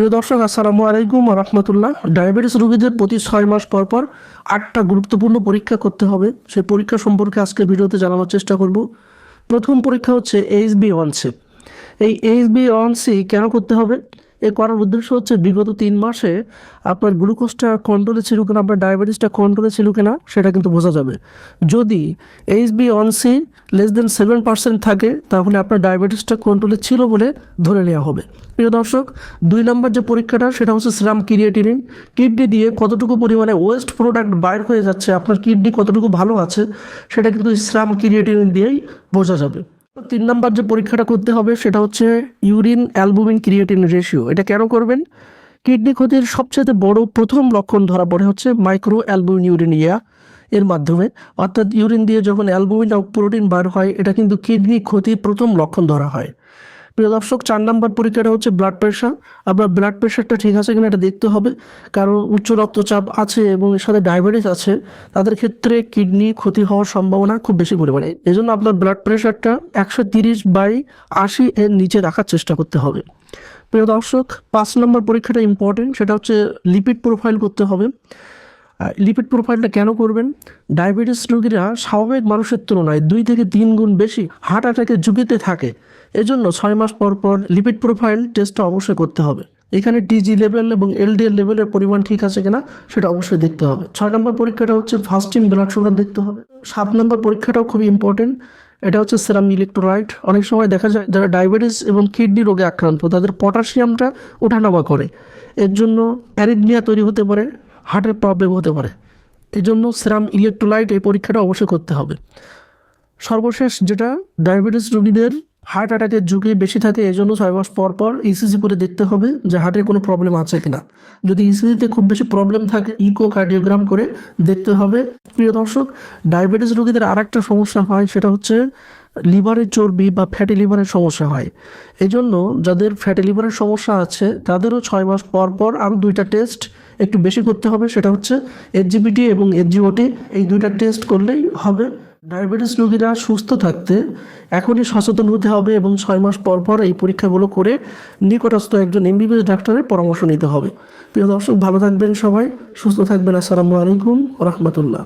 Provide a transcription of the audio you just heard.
প্রিয় দর্শক, আসসালামু আলাইকুম রহমতুল্লাহ। ডায়াবেটিস রোগীদের প্রতি ছয় মাস পর পর আটটা গুরুত্বপূর্ণ পরীক্ষা করতে হবে। সেই পরীক্ষা সম্পর্কে আজকে ভিডিওতে জানানোর চেষ্টা করব। প্রথম পরীক্ষা হচ্ছে এইচ বি ওয়ান সি। এই এইচ বি ওয়ান সি কেন করতে হবে? এ করার উদ্দেশ্য হচ্ছে বিগত তিন মাসে আপনার গ্লুকোজটা কন্ট্রোলে ছিল কিনা, আপনার ডায়াবেটিসটা কন্ট্রোলে ছিল কিনা, সেটা কিন্তু বোঝা যাবে। যদি H B one C less than seven percent থাকে, তাহলে আপনার ডায়াবেটিসটা কন্ট্রোলে ছিল বলে ধরে নেওয়া হবে। প্রিয় দর্শক, দুই নম্বর যে পরীক্ষাটা, সেটা হচ্ছে সিরাম ক্রিয়েটিনিন কিডনি দিয়ে কতটুকু পরিমাণে ওয়েস্ট প্রোডাক্ট বাইর হয়ে যাচ্ছে, আপনার কিডনি কতটুকু ভালো আছে, সেটা কিন্তু সিরাম ক্রিয়েটিনিন দিয়েই বোঝা যাবে। তিন নম্বর যে পরীক্ষাটা করতে হবে সেটা হচ্ছে ইউরিন, অ্যালবুমিন, ক্রিয়েটিন রেশিও। এটা কেন করবেন? কিডনি ক্ষতির সবচেয়ে বড় প্রথম লক্ষণ ধরা পড়ে হচ্ছে মাইক্রো অ্যালবুমিন ইউরিনিয়া এর মাধ্যমে। অর্থাৎ ইউরিন দিয়ে যখন অ্যালবুমিন প্রোটিন বার হয়, এটা কিন্তু কিডনি ক্ষতির প্রথম লক্ষণ ধরা হয়। প্রিয় দর্শক, চার নম্বর পরীক্ষাটা হচ্ছে ব্লাড প্রেশার আপনার ব্লাড প্রেশারটা ঠিক আছে কিনা এটা দেখতে হবে। কারণ উচ্চ রক্তচাপ আছে এবং এর সাথে ডায়াবেটিস আছে, তাদের ক্ষেত্রে কিডনি ক্ষতি হওয়ার সম্ভাবনা খুব বেশি পরিমাণে। এই জন্য আপনার ব্লাড প্রেশারটা একশো তিরিশ বাই আশি এর নিচে রাখার চেষ্টা করতে হবে। প্রিয় দর্শক, পাঁচ নম্বর পরীক্ষাটা ইম্পর্টেন্ট সেটা হচ্ছে লিপিড প্রোফাইল করতে হবে। লিপিড প্রোফাইলটা কেন করবেন? ডায়াবেটিস রোগীরা স্বাভাবিক মানুষের তুলনায় দুই থেকে তিন গুণ বেশি হার্ট অ্যাটাকের ঝুঁকিতে থাকে। এজন্য ছয় মাস পর পর লিপিড প্রোফাইল টেস্টটা অবশ্যই করতে হবে। এখানে টিজি লেভেল এবং এলডিএল লেভেলের পরিমাণ ঠিক আছে কিনা সেটা অবশ্যই দেখতে হবে। ছয় নম্বর পরীক্ষাটা হচ্ছে ফাস্টিং ব্লাড সুগার দেখতে হবে। সাত নম্বর পরীক্ষাটাও খুবই ইম্পর্টেন্ট এটা হচ্ছে সেরাম ইলেকট্রোলাইট অনেক সময় দেখা যায় যারা ডায়াবেটিস এবং কিডনি রোগে আক্রান্ত, তাদের পটাশিয়ামটা ওঠানামা করে। এর জন্য অ্যারিথমিয়া তৈরি হতে পারে। হার্টের প্রবলেম হতে পারে। এই জন্য সেরাম ইলেকট্রোলাইট এই পরীক্ষাটা অবশ্যই করতে হবে। সর্বশেষ যেটা, ডায়াবেটিস রোগীদের হার্ট অ্যাটাকের ঝুঁকি বেশি থাকে এই জন্য ছয় মাস পর পর ইসিজি করে দেখতে হবে যে হার্টের কোনো প্রবলেম আছে কিনা। যদি ইসিজিতে খুব বেশি প্রবলেম থাকে ইকো কার্ডিওগ্রাম করে দেখতে হবে। প্রিয় দর্শক, ডায়াবেটিস রোগীদের আর একটা সমস্যা হয়, সেটা হচ্ছে লিভারের চর্বি বা ফ্যাটি লিভারের সমস্যা হয়। এই জন্য যাদের ফ্যাটি লিভারের সমস্যা আছে, তাদেরও ছয় মাস পর পর আরও দুইটা টেস্ট একটু বেশি করতে হবে, সেটা হচ্ছে এসজিপিটি এবং এসজিওটি এই দুইটা টেস্ট করলেই হবে। ডায়াবেটিস রোগীরা সুস্থ থাকতে এখনই সচেতন হতে হবে এবং ছয় মাস পর পর এই পরীক্ষাগুলো করে নিকটস্থ একজন এমবিবিএস ডাক্তারের পরামর্শ নিতে হবে। প্রিয় দর্শক, ভালো থাকবেন সবাই, সুস্থ থাকবেন। আসসালামু আলাইকুম রহমতুল্লাহ।